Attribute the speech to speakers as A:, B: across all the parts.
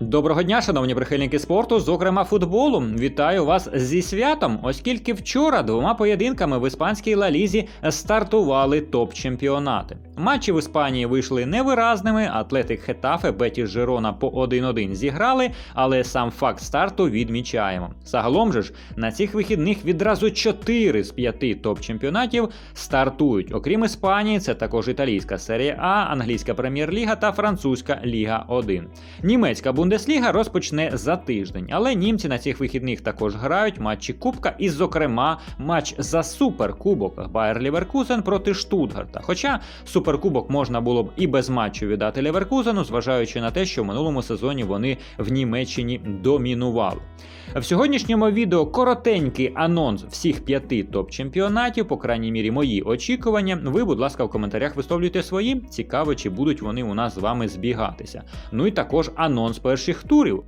A: Доброго дня, шановні прихильники спорту, зокрема футболу. Вітаю вас зі святом, оскільки вчора двома поєдинками в іспанській лалізі стартували топ-чемпіонати. Матчі в Іспанії вийшли невиразними. Атлетик Хетафе, Беті Жирона по 1-1 зіграли, але сам факт старту відмічаємо. Загалом же ж на цих вихідних відразу 4 з 5 топ-чемпіонатів стартують. Окрім Іспанії, це також італійська серія А, англійська прем'єр-ліга та французька Ліга 1. Німецька Бундесліга розпочне за тиждень, але німці на цих вихідних також грають матчі Кубка, і, зокрема, матч за суперкубок Байер Ліверкузен проти Штутгарта. Хоча суперкубок можна було б і без матчу віддати Ліверкузену, зважаючи на те, що в минулому сезоні вони в Німеччині домінували. В сьогоднішньому відео коротенький анонс всіх п'яти топ-чемпіонатів, по крайній мірі, мої очікування. Ви, будь ласка, в коментарях висловлюйте свої. Цікаво, чи будуть вони у нас з вами збігатися. Ну і також анонс перших турів.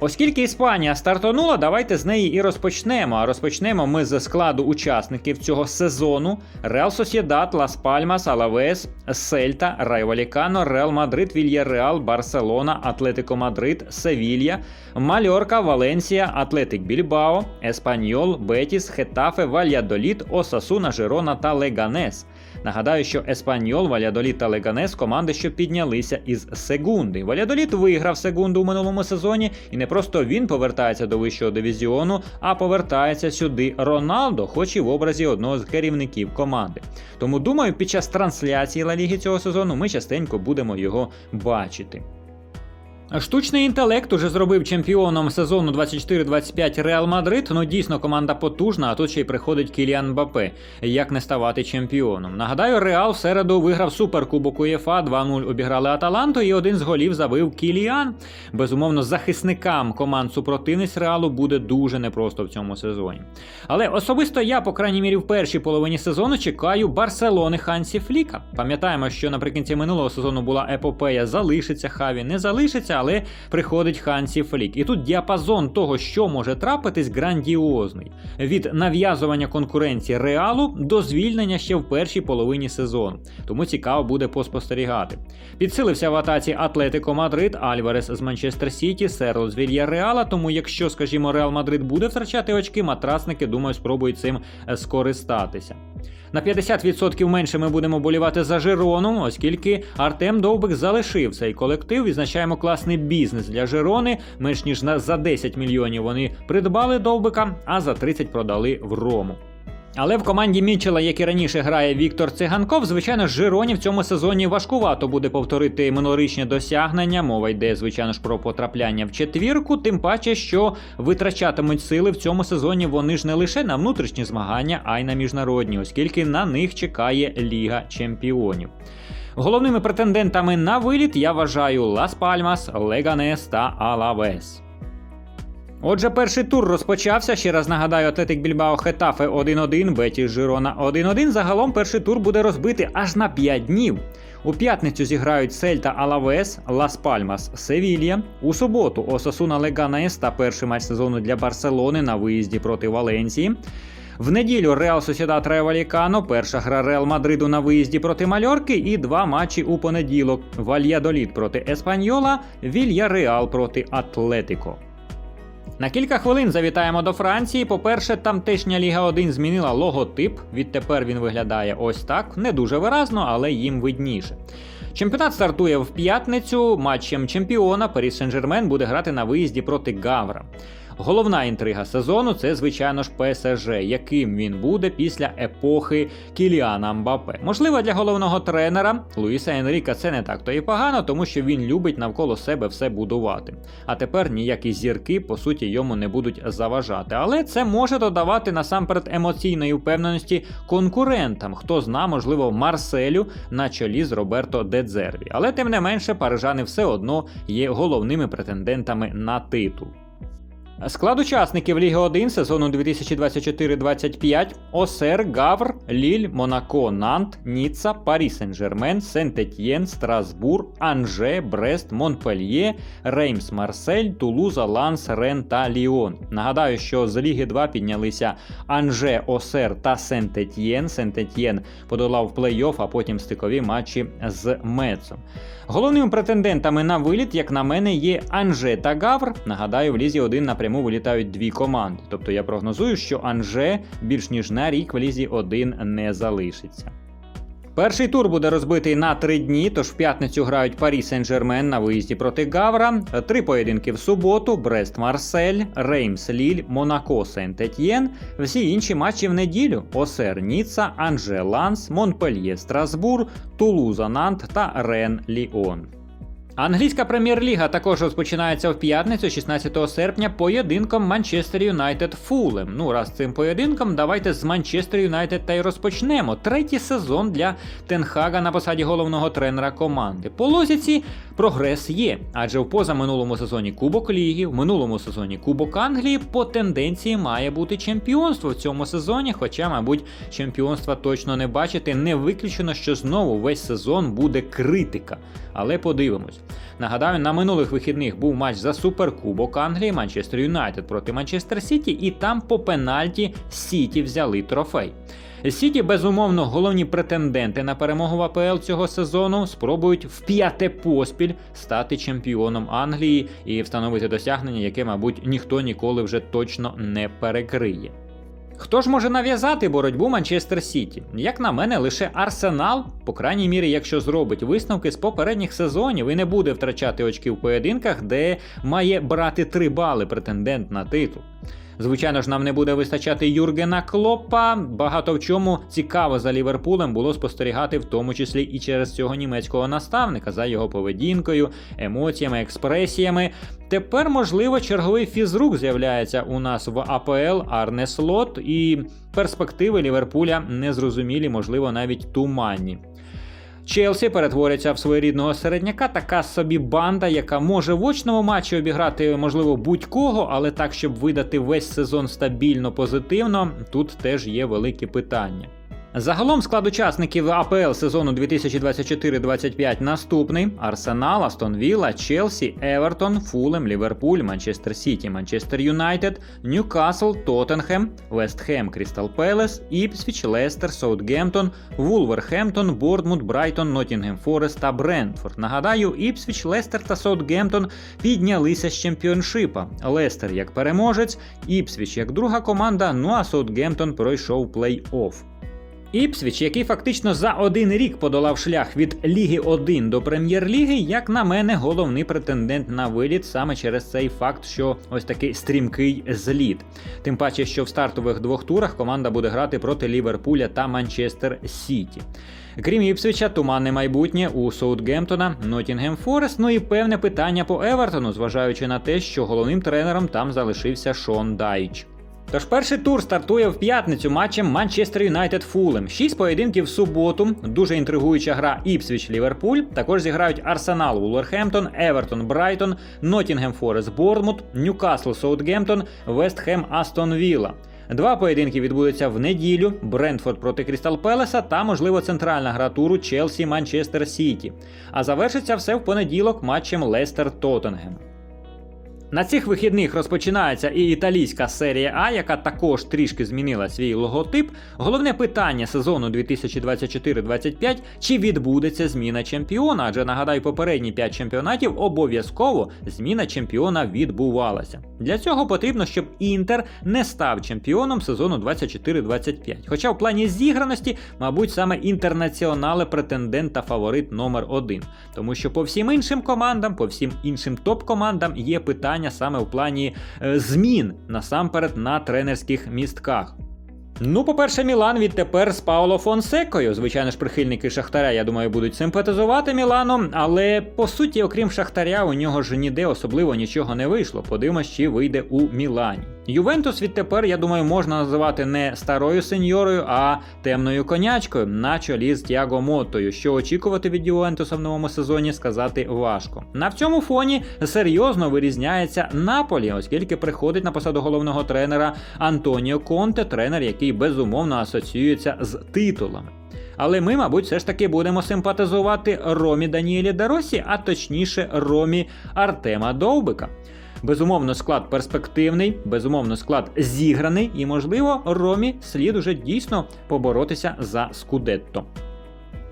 A: Оскільки Іспанія стартонула, давайте з неї і розпочнемо. А розпочнемо ми з складу учасників цього сезону: Реал Сосєдат, Лас Пальмас, Алавес, Сельта, Райо Валікано, Реал Мадрид, Вільяреал, Барселона, Атлетико Мадрид, Севілья, Мальорка, Валенсія, Атлетик Більбао, Еспаньол, Бетіс, Хетафе, Вальядоліт, Осасуна, Жирона та Леганес. Нагадаю, що Еспаньол, Валядоліт та Леганес команди, що піднялися із Сегунди. Валядоліт виграв Сегунду у минулому сезоні, і не просто він повертається до вищого дивізіону, а повертається сюди Роналдо, хоч і в образі одного з керівників команди. Тому думаю, під час трансляції Ла Ліги цього сезону ми частенько будемо його бачити. Штучний інтелект уже зробив чемпіоном сезону 24-25 Реал Мадрид. Ну дійсно команда потужна, а тут ще й приходить Кіліан Мбаппе. Як не ставати чемпіоном? Нагадаю, Реал в середу виграв суперкубок УЄФА, 2-0 обіграли Аталанту, і один з голів забив Кіліан. Безумовно, захисникам команд супротивниць Реалу буде дуже непросто в цьому сезоні. Але особисто я, по крайній мірі, в першій половині сезону чекаю Барселони Хансі Фліка. Пам'ятаємо, що наприкінці минулого сезону була епопея залишиться Хаві, не залишиться але приходить Хансі Флік. І тут діапазон того, що може трапитись, грандіозний. Від нав'язування конкуренції реалу до звільнення ще в першій половині сезону. Тому цікаво буде поспостерігати. Підсилився в атаці Атлетико Мадрид, Альварес з Манчестер Сіті, Серло з Вільяреала. Тому, якщо, скажімо, Реал Мадрид буде втрачати очки, матрасники, думаю, спробують цим е, скористатися. На 50% менше ми будемо болівати за Жирону, оскільки Артем Довбик залишив цей колектив. Відзначаємо класний бізнес для Жирони. Менш ніж за 10 мільйонів вони придбали Довбика, а за 30 продали в Рому. Але в команді Мічела, як і раніше грає Віктор Циганков, звичайно, Жироні в цьому сезоні важкувато буде повторити минулорічні досягнення. Мова йде, звичайно ж, про потрапляння в четвірку, тим паче, що витрачатимуть сили в цьому сезоні вони ж не лише на внутрішні змагання, а й на міжнародні, оскільки на них чекає Ліга Чемпіонів. Головними претендентами на виліт я вважаю Лас Пальмас, Леганес та Алавес. Отже, перший тур розпочався. Ще раз нагадаю, Атлетик Більбао Хетафе 1-1, Беті Жирона 1-1. Загалом перший тур буде розбитий аж на 5 днів. У п'ятницю зіграють Сельта Алавес, Лас Пальмас, Севілья. У суботу Осасуна Леганес та перший матч сезону для Барселони на виїзді проти Валенції. В неділю Реал Сосідат Раyo Валікано, перша гра Реал Мадриду на виїзді проти Мальорки і два матчі у понеділок: Вальядоліт проти Еспаньола, Вільяреал проти Атлетико. На кілька хвилин завітаємо до Франції. По-перше, тамтешня Ліга 1 змінила логотип. Відтепер він виглядає ось так. Не дуже виразно, але їм видніше. Чемпіонат стартує в п'ятницю. Матчем чемпіона Паріс Сен-Жермен буде грати на виїзді проти Гавра. Головна інтрига сезону це, звичайно ж, ПСЖ, яким він буде після епохи Кіліана Мбапе. Можливо, для головного тренера Луїса Енріка це не так то і погано, тому що він любить навколо себе все будувати. А тепер ніякі зірки, по суті, йому не будуть заважати. Але це може додавати насамперед емоційної впевненості конкурентам, хто зна, можливо, Марселю на чолі з Роберто Дедзерві. Але тим не менше, парижани все одно є головними претендентами на титул. Склад учасників Ліги 1 сезону 2024-25 Осер, Гавр, Ліль, Монако, Нант, Ніцца, Парі Сен-Жермен, Сент-Етьєн, Страсбур, Анже, Брест, Монпельє, Реймс, Марсель, Тулуза, Ланс, Рен та Ліон. Нагадаю, що з Ліги 2 піднялися Анже, Осер та Сент-Етьєн. Сент-Етьєн подолав плей-офф, а потім стикові матчі з Мецом. Головними претендентами на виліт, як на мене, є Анже та Гавр. Нагадаю, в Лізі 1 напряму вилітають дві команди. Тобто я прогнозую, що Анже більш ніж на рік в Лізі 1 не залишиться. Перший тур буде розбитий на три дні, тож в п'ятницю грають Парі Сен-Жермен на виїзді проти Гавра. Три поєдинки в суботу: Брест Марсель, Реймс Ліль, Монако Сент-Етьєн. Всі інші матчі в неділю: Осер Ніцца, Анже Ланс, Монпельє Страсбур, Тулуза Нант та Рен Ліон. Англійська прем'єр-ліга також розпочинається в п'ятницю, 16 серпня, поєдинком Манчестер Юнайтед Фулем. Ну, раз цим поєдинком, давайте з Манчестер Юнайтед та й розпочнемо. Третій сезон для Тенхага на посаді головного тренера команди. По лозіці прогрес є, адже в позаминулому сезоні Кубок Ліги, в минулому сезоні Кубок Англії по тенденції має бути чемпіонство в цьому сезоні, хоча, мабуть, чемпіонства точно не бачити. Не виключено, що знову весь сезон буде критика. Але подивимось. Нагадаю, на минулих вихідних був матч за суперкубок Англії Манчестер Юнайтед проти Манчестер Сіті, і там по пенальті Сіті взяли трофей. Сіті, безумовно, головні претенденти на перемогу в АПЛ цього сезону спробують в п'яте поспіль стати чемпіоном Англії і встановити досягнення, яке, мабуть, ніхто ніколи вже точно не перекриє. Хто ж може нав'язати боротьбу Манчестер Сіті? Як на мене, лише Арсенал, по крайній мірі, якщо зробить висновки з попередніх сезонів і не буде втрачати очки в поєдинках, де має брати 3 бали претендент на титул. Звичайно ж, нам не буде вистачати Юргена Клопа. Багато в чому цікаво за Ліверпулем було спостерігати, в тому числі і через цього німецького наставника, за його поведінкою, емоціями, експресіями. Тепер, можливо, черговий фізрук з'являється у нас в АПЛ Арне Слот, і перспективи Ліверпуля незрозумілі, можливо, навіть туманні. Челсі перетвориться в своєрідного середняка, така собі банда, яка може в очному матчі обіграти, можливо, будь-кого, але так, щоб видати весь сезон стабільно позитивно, тут теж є великі питання. Загалом склад учасників АПЛ сезону 2024-25 наступний: Арсенал, Астон Вілла, Челсі, Евертон, Фулем, Ліверпуль, Манчестер Сіті, Манчестер Юнайтед, Ньюкасл, Тоттенхем, Вестхем, Крістал Пелес, Іпсвіч, Лестер, Саутгемптон, Вулверхемптон, Бордмут, Брайтон, Ноттінгем Форест та Брентфорд. Нагадаю, Іпсвіч, Лестер та Саутгемптон піднялися з чемпіоншипа. Лестер як переможець, Іпсвіч як друга команда, ну а Саутгемптон пройшов плей-офф. Іпсвіч, який фактично за один рік подолав шлях від Ліги 1 до Прем'єр-ліги, як на мене, головний претендент на виліт саме через цей факт, що ось такий стрімкий зліт. Тим паче, що в стартових двох турах команда буде грати проти Ліверпуля та Манчестер Сіті. Крім Іпсвіча, туманне майбутнє у Саутгемптона, Ноттінгем Форест, ну і певне питання по Евертону, зважаючи на те, що головним тренером там залишився Шон Дайч. Тож перший тур стартує в п'ятницю матчем Манчестер Юнайтед Фулем. Шість поєдинків в суботу. Дуже інтригуюча гра Іпсвіч Ліверпуль. Також зіграють Арсенал Вулверхемптон, Евертон Брайтон, Ноттінгем Форест Борнмут, Ньюкасл Саутгемптон, Вестхем Астон Вілла. Два поєдинки відбудуться в неділю: Брентфорд проти Крістал Пелеса та, можливо, центральна гра туру Челсі Манчестер Сіті. А завершиться все в понеділок матчем Лестер Тоттенгем. На цих вихідних розпочинається і італійська серія А, яка також трішки змінила свій логотип. Головне питання сезону 2024-25 чи відбудеться зміна чемпіона? Адже нагадаю, попередні 5 чемпіонатів обов'язково зміна чемпіона відбувалася. Для цього потрібно, щоб Інтер не став чемпіоном сезону 24-25. Хоча в плані зіграності, мабуть, саме інтернаціонали претендент та фаворит номер 1 Тому що по всім іншим командам, по всім іншим топ-командам є питання саме в плані е, змін насамперед на тренерських містках. Ну, по-перше, Мілан відтепер з Пауло Фонсекою. Звичайно ж, прихильники Шахтаря, я думаю, будуть симпатизувати Міланом, але по суті, окрім Шахтаря, у нього ж ніде особливо нічого не вийшло. Подивимось, чи вийде у Мілані. Ювентус відтепер, я думаю, можна називати не старою сеньорою, а темною конячкою на чолі з Тіаго Моттою. Що очікувати від Ювентуса в новому сезоні, сказати важко. На цьому фоні серйозно вирізняється Наполі, оскільки приходить на посаду головного тренера Антоніо Конте, тренер, який безумовно асоціюється з титулами. Але ми, мабуть, все ж таки будемо симпатизувати Ромі Даніелі Даросі, а точніше Ромі Артема Довбика. Безумовно, склад перспективний, безумовно, склад зіграний, і, можливо, Ромі слід уже дійсно поборотися за Скудетто.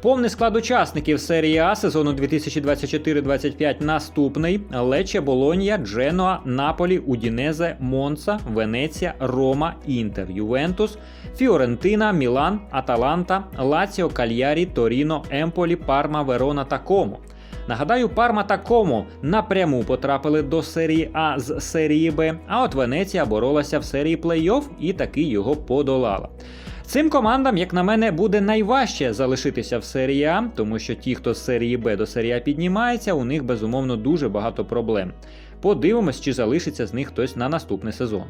A: Повний склад учасників серії А сезону 2024-25 наступний: Лече, Болонья, Дженуа, Наполі, Удінезе, Монца, Венеція, Рома, Інтер, Ювентус, Фіорентина, Мілан, Аталанта, Лаціо, Кальярі, Торіно, Емполі, Парма, Верона та Комо. Нагадаю, Парма та Комо напряму потрапили до серії А з серії Б, а от Венеція боролася в серії плей-офф і таки його подолала. Цим командам, як на мене, буде найважче залишитися в серії А, тому що ті, хто з серії Б до серії А піднімається, у них безумовно дуже багато проблем. Подивимось, чи залишиться з них хтось на наступний сезон.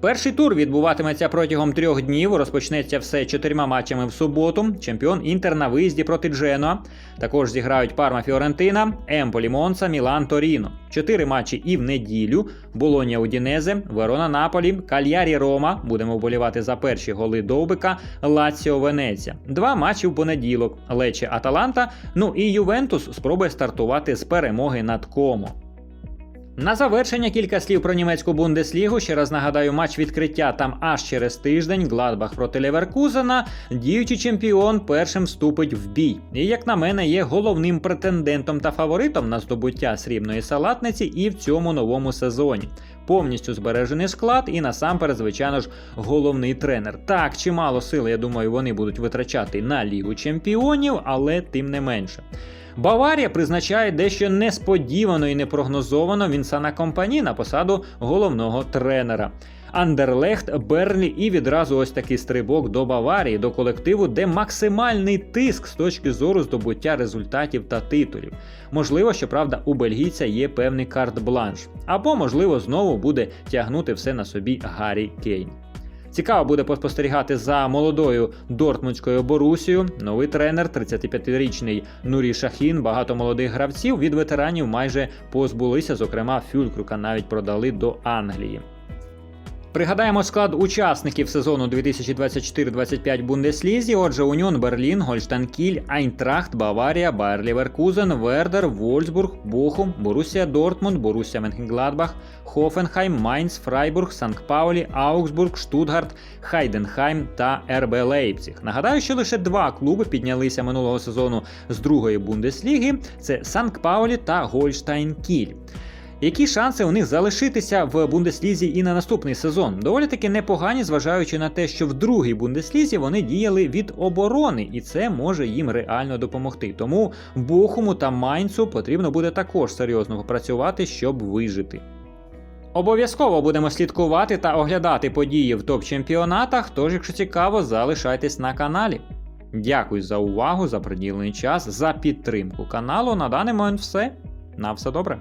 A: Перший тур відбуватиметься протягом трьох днів. Розпочнеться все чотирма матчами в суботу. Чемпіон Інтер на виїзді проти Дженуа. Також зіграють Парма Фіорентина, Емполі Монца, Мілан Торіно. Чотири матчі і в неділю: Болонія Удінезе, Верона Наполі, Кальярі Рома. Будемо вболівати за перші голи Довбика, Лаціо Венеція. Два матчі в понеділок: Лече Аталанта. Ну і Ювентус спробує стартувати з перемоги над Комо. На завершення кілька слів про німецьку бундеслігу. Ще раз нагадаю, матч відкриття там аж через тиждень. Гладбах проти Леверкузена. Діючий чемпіон першим вступить в бій. І, як на мене, є головним претендентом та фаворитом на здобуття срібної салатниці і в цьому новому сезоні. Повністю збережений склад і насамперед, звичайно ж, головний тренер. Так, чимало сил, я думаю, вони будуть витрачати на Лігу чемпіонів, але тим не менше. Баварія призначає дещо несподівано і непрогнозовано Вінсана Компані на посаду головного тренера. Андерлехт, Берлі і відразу ось такий стрибок до Баварії, до колективу, де максимальний тиск з точки зору здобуття результатів та титулів. Можливо, щоправда, у бельгійця є певний карт-бланш, або, можливо, знову буде тягнути все на собі Гаррі Кейн. Цікаво буде поспостерігати за молодою Дортмундською Борусією. Новий тренер, 35-річний Нурі Шахін, багато молодих гравців від ветеранів майже позбулися, зокрема, Фюлькрука навіть продали до Англії. Пригадаємо склад учасників сезону 2024-25 Бундеслізі. Отже, Уніон Берлін, Гольштан Кіль, Айнтрахт, Баварія, Байер Ліверкузен, Вердер, Вольсбург, Бохум, Борусія Дортмунд, Борусія Менхенгладбах, Хофенхайм, Майнц, Фрайбург, Санкт Паулі, Аугсбург, Штутгарт, Хайденхайм та РБ Лейпціг. Нагадаю, що лише два клуби піднялися минулого сезону з другої Бундесліги: це Санкт Паулі та Гольштайн Кіль. Які шанси у них залишитися в Бундеслізі і на наступний сезон? Доволі таки непогані, зважаючи на те, що в другій Бундеслізі вони діяли від оборони, і це може їм реально допомогти. Тому Бохуму та Майнцу потрібно буде також серйозно попрацювати, щоб вижити. Обов'язково будемо слідкувати та оглядати події в топ-чемпіонатах, тож, якщо цікаво, залишайтесь на каналі. Дякую за увагу, за приділений час, за підтримку каналу. На даний момент все. На все добре.